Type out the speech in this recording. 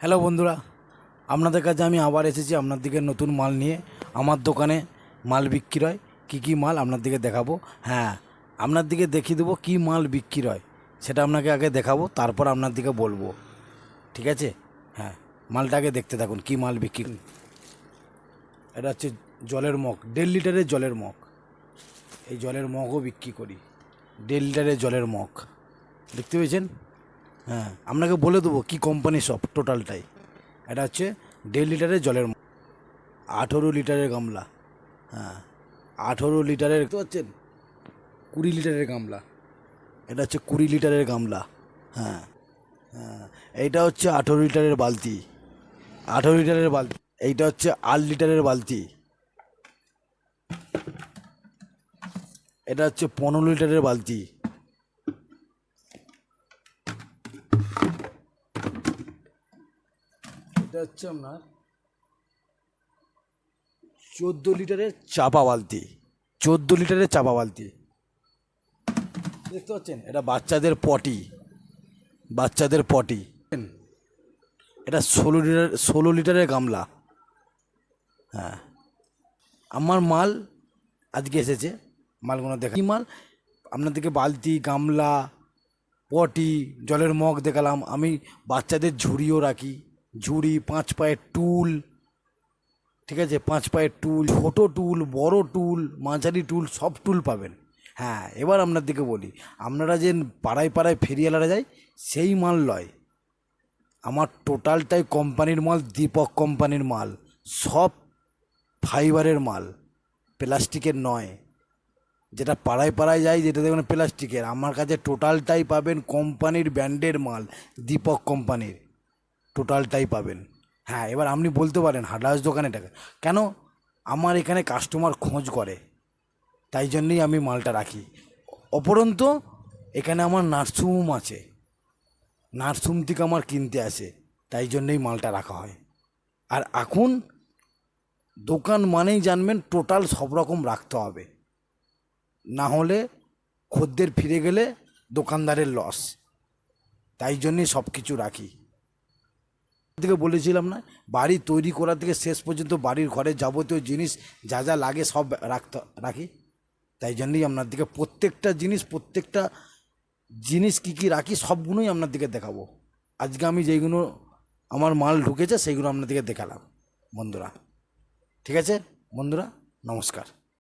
Hello বন্ধুরা, আপনাদের কাছে আমি আবার এসেছি আপনার দিকে নতুন মাল নিয়ে। আমার দোকানে মাল বিক্রি হয়। কী কী মাল আপনার দিকে দেখাবো? হ্যাঁ আপনার দিকে দেখিয়ে দেবো কী মাল বিক্রি হয়। সেটা আপনাকে আগে দেখাবো, তারপর আপনার দিকে বলব। ঠিক আছে? হ্যাঁ মালটাকে দেখতে থাকুন কী মাল বিক্রি এটা হচ্ছে জলের মগ, দেড় লিটারের জলের মগ। এই জলের মগও বিক্রি করি। দেড় লিটারের জলের মগ। দেখতে পেয়েছেন? হ্যাঁ আপনাকে বলে দেবো কী কোম্পানি সব টোটালটাই এটা হচ্ছে দেড় লিটারের জলের আঠেরো লিটারের গামলা হ্যাঁ আঠেরো লিটারের, দেখতে পাচ্ছেন? কুড়ি লিটারের গামলা। এটা হচ্ছে কুড়ি লিটারের গামলা হ্যাঁ হ্যাঁ এইটা হচ্ছে আঠেরো লিটারের বালতি, আঠেরো লিটারের বালতি, এইটা হচ্ছে আট লিটারের বালতি। এটা হচ্ছে পনেরো লিটারের বালতি। এটা হচ্ছে আপনার চোদ্দ লিটারের চাপা বালতি, চোদ্দ লিটারের চাপা বালতি। দেখতে পাচ্ছেন, এটা বাচ্চাদের পটি বাচ্চাদের পটি। এটা ষোলো লিটার, ষোলো লিটারের গামলা। হ্যাঁ। আমার মাল আজকে এসেছে, মালগুলো দেখা মাল? আপনাদেরকে বালতি, গামলা, পটি, জলের মগ দেখালাম। আমি বাচ্চাদের ঝুড়িও রাখি। ঝুড়ি, পাঁচ পায়ের টুল, ঠিক আছে? পাঁচ পায়ের টুল, ছোটো টুল, বড় টুল, মাঝারি টুল, সব টুল পাবেন। হ্যাঁ এবার আপনার দিকে বলি। আপনারা যে পাড়ায় পাড়ায় ফেরিয়ালারা যায়, সেই মাল লয়। আমার টোটালটাই কোম্পানির মাল, দীপক কোম্পানির মাল, সব ফাইবারের মাল, প্লাস্টিকের নয়। যেটা পাড়ায় পাড়ায় যায়, যেটা দেখবেন প্লাস্টিকের। আমার কাছে টোটালটাই পাবেন কোম্পানির ব্র্যান্ডের মাল, দীপক কোম্পানির। টোটালটাই পাবেন। হ্যাঁ এবার আপনি বলতে পারেন হাডাস দোকানে টাকা। কেন? আমার এখানে কাস্টমার খোঁজ করে। তাই জন্যই আমি মালটা রাখি। অপরন্ত এখানে আমার নার্সিংহোম আছে। নার্সিংহোম থেকে আমার কিনতে আসে। তাই জন্যই মালটা রাখা হয়। আর এখন দোকান মানেই জানবেন টোটাল সব রকম রাখতে হবে। না হলে খদ্দের ফিরে গেলে দোকানদারের লস তাই জন্যই সব কিছু রাখি। থেকে বলেছিলাম না, বাড়ি তৈরি করা থেকে শেষ পর্যন্ত বাড়ির ঘরে যাবতীয় জিনিস যা যা লাগে সব রাখতে, রাখি। তাই জন্যই আপনার দিকে প্রত্যেকটা জিনিস প্রত্যেকটা জিনিস কী কী রাখি সবগুলোই আপনার দিকে দেখাবো। আজকে আমি যেইগুলো আমার মাল ঢুকেছে সেইগুলো আপনার দিকে দেখালাম, বন্ধুরা। ঠিক আছে? বন্ধুরা, নমস্কার।